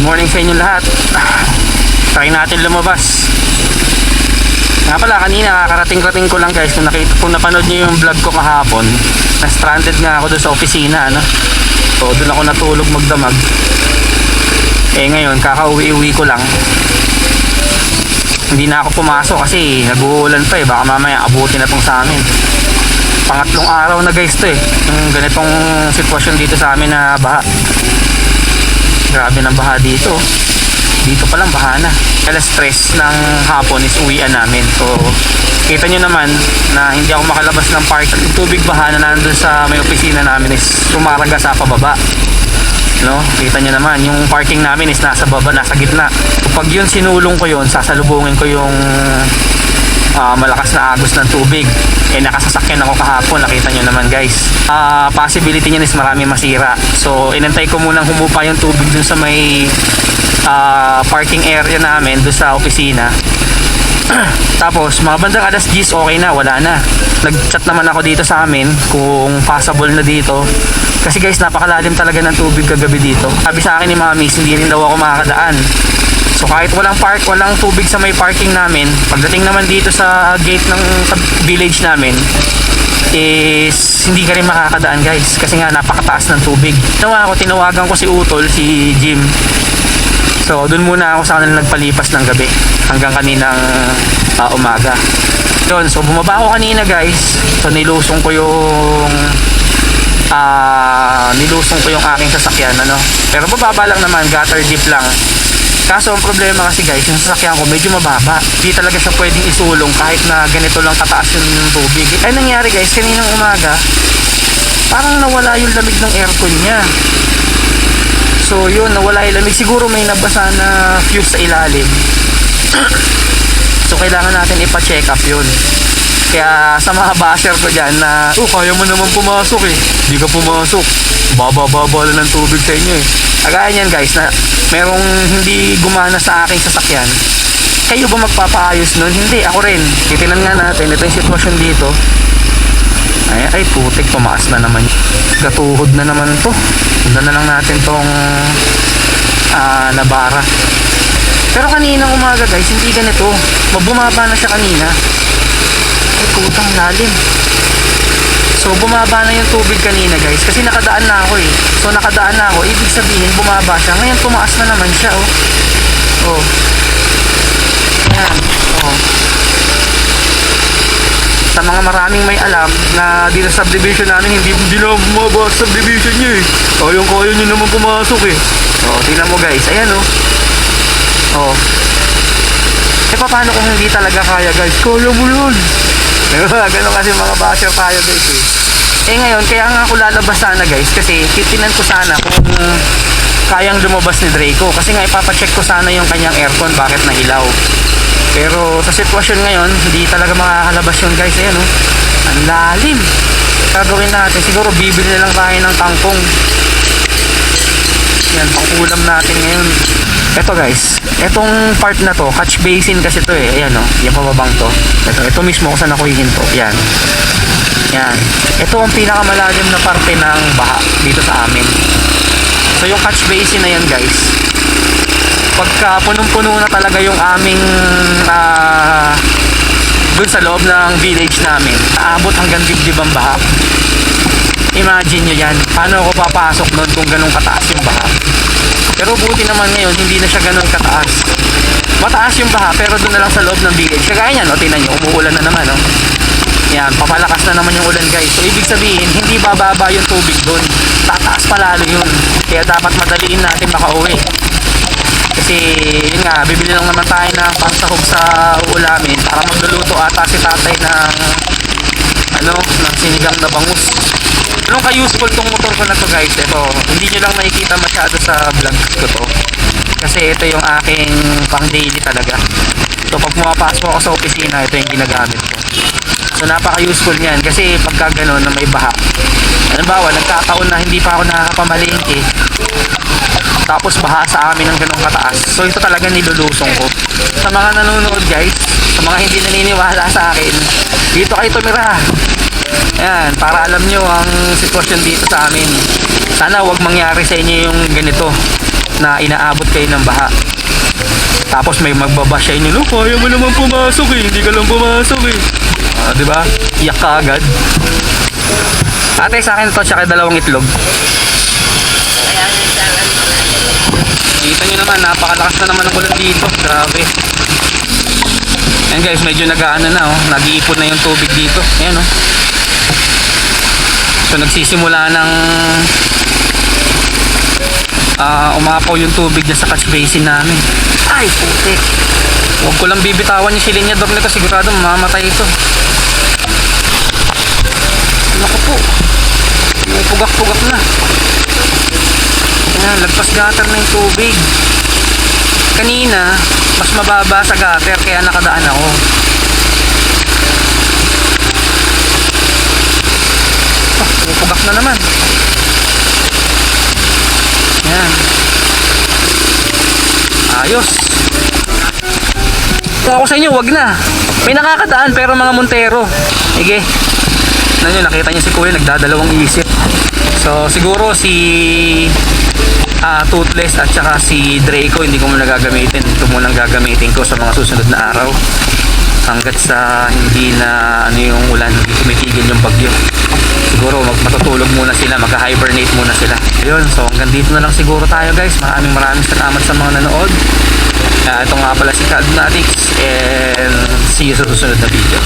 Good morning sa inyo lahat. Try natin lumabas. Nga pala, kanina kakarating-rating ko lang guys kung, nakita, kung napanood nyo yung vlog ko kahapon na stranded nga ako doon sa opisina ano? so doon ako natulog magdamag eh ngayon kakauwi-uwi ko lang hindi na ako pumasok kasi nag-uulan pa eh baka mamaya abutin na tong sa amin pangatlong araw na guys to eh yung ganitong sitwasyon dito sa amin na baha grabe ng baha dito. Dito pa lang baha na. Alas stress ng hapon is uwian namin. So kita nyo naman na hindi ako makalabas ng park. Yung tubig baha na nandun sa may opisina namin is sumaraga sa pababa. No? Kita nyo naman yung parking namin is nasa baba nasa gitna. Pag yun sinulong ko yun sasalubungin ko yung ah, malakas na agos ng tubig. Eh nakasasakyan ako kahapon. Nakita nyo naman guys. Ah, possibility niyan is marami masira. So inantay ko munang humupa yung tubig dun sa may ah, parking area namin dun sa opisina. Tapos mga bandang alas 10 okay na. Wala na. Nag-chat naman ako dito sa amin kung possible na dito. Kasi guys napakalalim talaga ng tubig kagabi dito. Sabi sa akin ni mami hindi rin daw ako makakadaan So kahit walang park, walang tubig sa may parking namin, pagdating naman dito sa gate ng sa village namin, is hindi ka rin makakadaan guys kasi nga napakataas ng tubig. Tinawa ako, tinawagan ko si Utol, si Jim. So doon muna ako sa kanila nagpalipas ng gabi hanggang kaninang ah, umaga. Yun, so bumaba ako kanina guys. So nilusong ko yung ah nilusong ko yung aking sasakyan ano. Pero bababa lang naman, gutter deep lang. Kaso ang problema kasi guys, yung sasakyan ko medyo mababa. Hindi talaga siya pwedeng isulong kahit na ganito lang kataas yung tubig. Ay nangyari guys, kaninang umaga, parang nawala yung lamig ng aircon niya. So yun, nawala yung lamig. Siguro may nabasa na fuse sa ilalim. so kailangan natin ipa-check up yun. Kaya sa mga basher ko dyan na, oh, kaya mo naman pumasok eh. Hindi ka pumasok. Baba-baba lang ng tubig sa inyo eh. Kagaya niyan guys, na merong hindi gumana sa aking sasakyan. Kayo ba magpapaayos nun? Hindi, ako rin. Titinan nga natin, ito yung sitwasyon dito. Ay, ay putik, tumaas na naman. Gatuhod na naman to. Sundan na lang natin tong ah, nabara. Pero kaninang umaga guys, hindi ganito. Mabumaba na siya kanina. Ay putang lalim. So bumaba na yung tubig kanina guys kasi nakadaan na ako eh. So nakadaan na ako, ibig sabihin bumaba siya. Ngayon tumaas na naman siya oh. Oh. Yan. Oh. Sa mga maraming may alam na dito sa subdivision namin hindi hindi na bumaba sa subdivision niyo eh. Kayong kaya niyo naman pumasok eh. Oh, tingnan mo guys. Ayan oh. Oh. Eh paano kung hindi talaga kaya guys? Kaya mo yun. Ganun kasi mga basher tayo guys eh. Eh ngayon, kaya nga ako lalabas sana guys kasi titinan ko sana kung kayang lumabas ni Draco. Kasi nga ipapacheck ko sana yung kanyang aircon bakit nahilaw. Pero sa sitwasyon ngayon, hindi talaga makakalabas yun guys. Ayan oh. Ang lalim. Gagawin natin. Siguro bibili na lang tayo ng tangkong. Yan, pang ulam natin ngayon. Ito guys, etong part na to, catch basin kasi to eh. Ayan o, yung pababang to. Ito, ito mismo kung saan ako hihinto. Yan. Yan. Ito ang pinakamalalim na parte ng baha dito sa amin. So yung catch basin na yan guys, pagka punong-puno na talaga yung aming ah dun sa loob ng village namin, aabot hanggang dibdib ang baha. Imagine nyo yan, paano ako papasok nun kung ganun kataas yung baha. Pero buti naman ngayon, hindi na siya ganun kataas. Mataas yung baha, pero doon na lang sa loob ng village. Kagaya niyan, o, tingnan nyo, umuulan na naman, o. Yan, papalakas na naman yung ulan, guys. So, ibig sabihin, hindi bababa yung tubig doon. Tataas palalo yun. Kaya dapat madaliin natin makauwi. Kasi, yun nga, bibili lang naman tayo ng pangsahog sa ulamin para magluluto ata si tatay ng ano, ng sinigang na bangus. Ganun ka-useful tong motor ko na to guys. Ito, hindi nyo lang nakikita masyado sa vlog ko to. Kasi ito yung aking pang daily talaga. So pag pumapasok ako sa opisina, ito yung ginagamit ko. So napaka-useful niyan kasi pagka ganun na may baha. Halimbawa, nagkataon na hindi pa ako nakakapamalingki. Tapos baha sa amin ng ganong kataas. So ito talaga nilulusong ko. Sa mga nanonood guys, sa mga hindi naniniwala sa akin, dito kayo tumira. Ayan, para alam nyo ang sitwasyon dito sa amin. Sana wag mangyari sa inyo yung ganito. na inaabot kayo ng baha. Tapos may magbabash sa inyo, no, kaya mo naman pumasok eh, hindi ka lang pumasok eh. Ah, di ba? Iyak ka agad. Ate, sa akin to, tsaka dalawang itlog. Kita nyo naman, napakalakas na naman ang ulan dito. Grabe. Ayan guys, medyo nag-ano na oh. Nag-iipon na yung tubig dito. Ayan oh. So nagsisimula ng ah umapaw yung tubig niya sa catch basin namin. Ay, putik. Huwag ko lang bibitawan yung silinyador nito. Sigurado mamamatay ito. Naku po. Pugak-pugak na. Ayan, lagpas gutter na yung tubig. Kanina, mas mababa sa gutter kaya nakadaan ako. Pupugak na naman. Ayan. Ayos. Kung ako sa inyo, wag na. May nakakadaan pero mga Montero. Sige. Ano nakita niyo si Kuya nagdadalawang isip. So siguro si ah Toothless at saka si Draco hindi ko muna gagamitin. Ito muna gagamitin ko sa mga susunod na araw. Hanggat sa hindi na ano yung ulan, hindi tumitigil yung bagyo. Siguro mag matutulog muna sila, magka-hibernate muna sila. Ayun, so hanggang dito na lang siguro tayo guys. Maraming maraming salamat sa mga nanood. Uh, ito nga pala si Cadnatics and see you sa susunod na video.